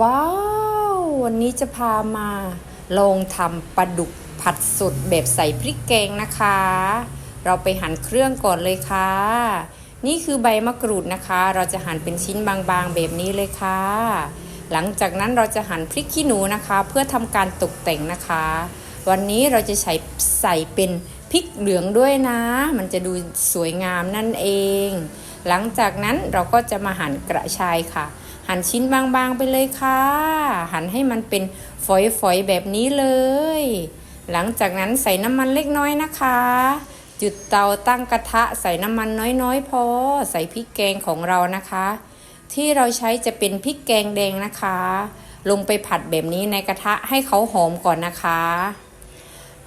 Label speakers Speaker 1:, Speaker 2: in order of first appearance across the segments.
Speaker 1: ว้าว วันนี้จะพามาลงทำปลาดุกผัดสดแบบใส่พริกแกงนะคะ เราไปหั่นเครื่องก่อนเลยค่ะ นี่คือใบมะกรูดนะคะ เราจะหั่นเป็นชิ้นบางๆแบบนี้เลยค่ะ หลังจากนั้นเราจะหั่นพริกขี้หนูนะคะ เพื่อทำการตกแต่งนะคะ วันนี้เราจะใส่ใส่เป็นพริกเหลืองด้วยนะ มันจะดูสวยงามนั่นเอง หลังจากนั้นเราก็จะมาหั่นกระชายค่ะ หั่นชิ้นบางๆไปเลยค่ะ หั่นให้มันเป็นฝอยๆแบบนี้เลย หลังจากนั้นใส่น้ำมันเล็กน้อยนะคะ จุดเตาตั้งกระทะใส่น้ำมันน้อยๆพอ ใส่พริกแกงของเรานะคะ ที่เราใช้จะเป็นพริกแกงแดงนะคะ ลงไปผัดแบบนี้ในกระทะให้เขาหอมก่อนนะคะ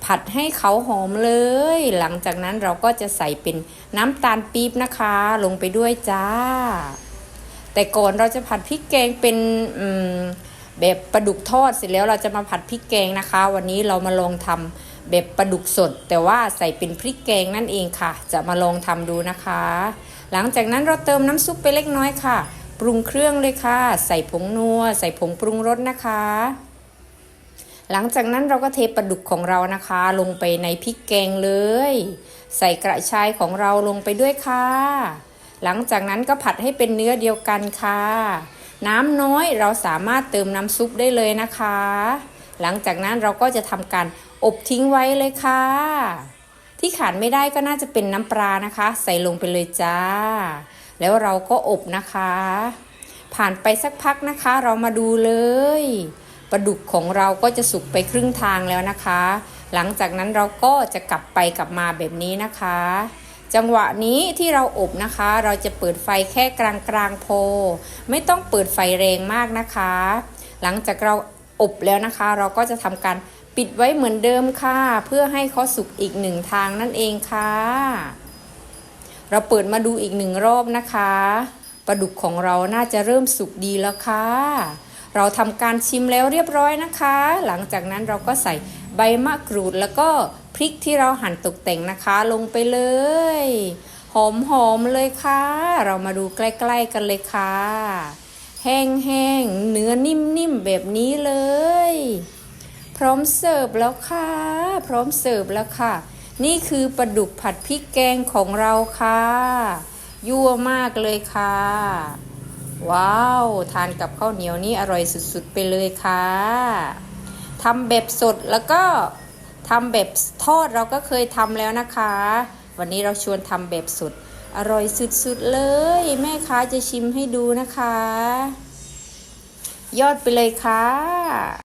Speaker 1: ผัดให้เขาหอมเลย หลังจากนั้นเราก็จะใส่เป็นน้ำตาลปี๊บนะคะ ลงไปด้วยจ้า แต่ก่อนเราจะผัดพริกแกงเป็นแบบปลาดุกทอดเสร็จแล้วเราจะมาผัดพริกแกงนะคะ วันนี้เรามาลองทำแบบปลาดุกสด แต่ว่าใส่เป็นพริกแกงนั่นเองค่ะ จะมาลองทำดูนะคะ หลังจากนั้นเราเติมน้ำซุปไปเล็กน้อยค่ะ ปรุงเครื่องเลยค่ะ ใส่ผงนัวใส่ผงปรุงรสนะคะ หลังจากนั้นเราก็เทปลาดุกของเรานะคะ ลงไปในพริกแกงเลย ใส่กระชายของเราลงไปด้วยค่ะ หลังจากนั้นก็ผัดให้เป็นเนื้อเดียวกันค่ะ น้ำน้อยเราสามารถเติมน้ำซุปได้เลยนะคะ หลังจากนั้นเราก็จะทำการอบทิ้งไว้เลยค่ะ ที่ขาดไม่ได้ก็น่าจะเป็นน้ำปลานะคะ ใส่ลงไปเลยจ้า แล้วเราก็อบนะคะ ผ่านไปสักพักนะคะ เรามาดูเลยปลาดุกของเราก็จะสุกไปครึ่งทางแล้วนะคะ หลังจากนั้นเราก็จะกลับไปกลับมาแบบนี้นะคะ จังหวะนี้ที่เราอบนะคะ เราจะเปิดไฟแค่กลางกลางโพ ไม่ต้องเปิดไฟแรงมากนะคะ หลังจากเราอบแล้วนะคะ เราก็จะทำการปิดไว้เหมือนเดิมค่ะ เพื่อให้เขาสุกอีกหนึ่งทางนั่นเองค่ะ เราเปิดมาดูอีกหนึ่งรอบนะคะปลาดุกของเราน่าจะเริ่มสุกดีแล้วค่ะ เราทำการชิมแล้วเรียบร้อยนะคะ หลังจากนั้นเราก็ใส่ บมะกรูดแล้วก็พริกที่เราหั่นตกแต่งนะคะลงไปเลย หอมๆเลยค่ะ เรามาดูใกล้ๆกันเลยค่ะ แห้งๆเนื้อนิ่มๆแบบนี้เลย พร้อมเสิร์ฟแล้วค่ะ พร้อมเสิร์ฟแล้วค่ะ นี่คือปลาดุกผัดพริกแกงของเราค่ะ ยั่วมากเลยค่ะ ว้าว ทานกับข้าวเหนียวนี่อร่อยสุดๆไปเลยค่ะ ทำแบบสดแล้วก็ทำแบบทอดเราก็เคยทำแล้วนะคะ วันนี้เราชวนทำแบบสดอร่อยสุดๆเลย แม่ค้าจะชิมให้ดูนะคะ ยอดไปเลยค่ะ